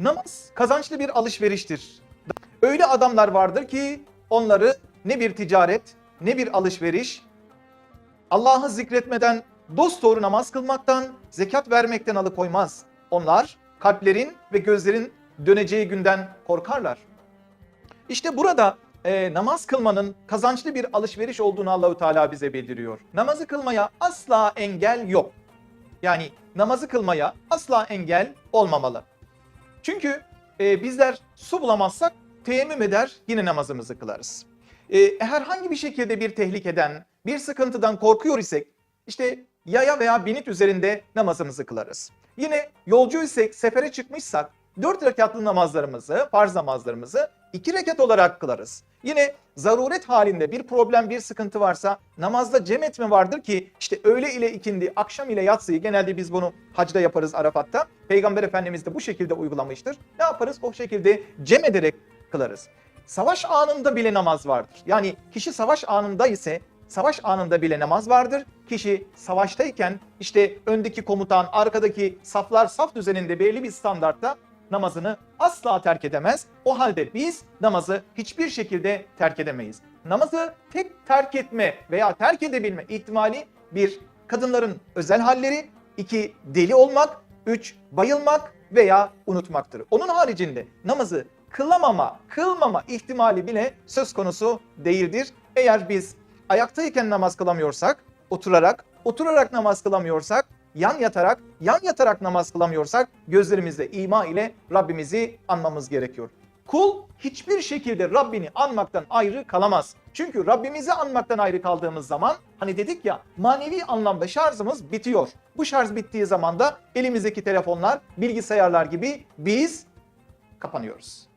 Namaz kazançlı bir alışveriştir. Öyle adamlar vardır ki onları ne bir ticaret ne bir alışveriş Allah'ı zikretmeden dost doğru namaz kılmaktan, zekat vermekten alıkoymaz. Onlar kalplerin ve gözlerin döneceği günden korkarlar. İşte burada e, namaz kılmanın kazançlı bir alışveriş olduğunu Allahu Teala bize bildiriyor. Namazı kılmaya asla engel yok. Yani namazı kılmaya asla engel olmamalı. Çünkü e, bizler su bulamazsak teyemmüm eder yine namazımızı kılarız. E, herhangi bir şekilde bir tehlikeden, bir sıkıntıdan korkuyor isek işte yaya veya binit üzerinde namazımızı kılarız. Yine yolcu isek, sefere çıkmışsak dört rekatlı namazlarımızı, farz namazlarımızı iki rekat olarak kılarız. Yine zaruret halinde bir problem, bir sıkıntı varsa namazda cem etme vardır ki işte öğle ile ikindi, akşam ile yatsıyı genelde biz bunu hacda yaparız Arafat'ta. Peygamber Efendimiz de bu şekilde uygulamıştır. Ne yaparız? O şekilde cem ederek kılarız. Savaş anında bile namaz vardır. Yani kişi savaş anında ise savaş anında bile namaz vardır. Kişi savaştayken işte öndeki komutan, arkadaki saflar saf düzeninde belli bir standartta namazını asla terk edemez. O halde biz namazı hiçbir şekilde terk edemeyiz. Namazı tek terk etme veya terk edebilme ihtimali bir kadınların özel halleri, iki deli olmak, üç bayılmak veya unutmaktır. Onun haricinde namazı kılamama, kılmama ihtimali bile söz konusu değildir. Eğer biz ayaktayken namaz kılamıyorsak, oturarak, oturarak namaz kılamıyorsak, yan yatarak, yan yatarak namaz kılamıyorsak gözlerimizle ima ile Rabbimizi anmamız gerekiyor. Kul hiçbir şekilde Rabbini anmaktan ayrı kalamaz. Çünkü Rabbimizi anmaktan ayrı kaldığımız zaman hani dedik ya manevi anlamda şarjımız bitiyor. Bu şarj bittiği zaman da elimizdeki telefonlar, bilgisayarlar gibi biz kapanıyoruz.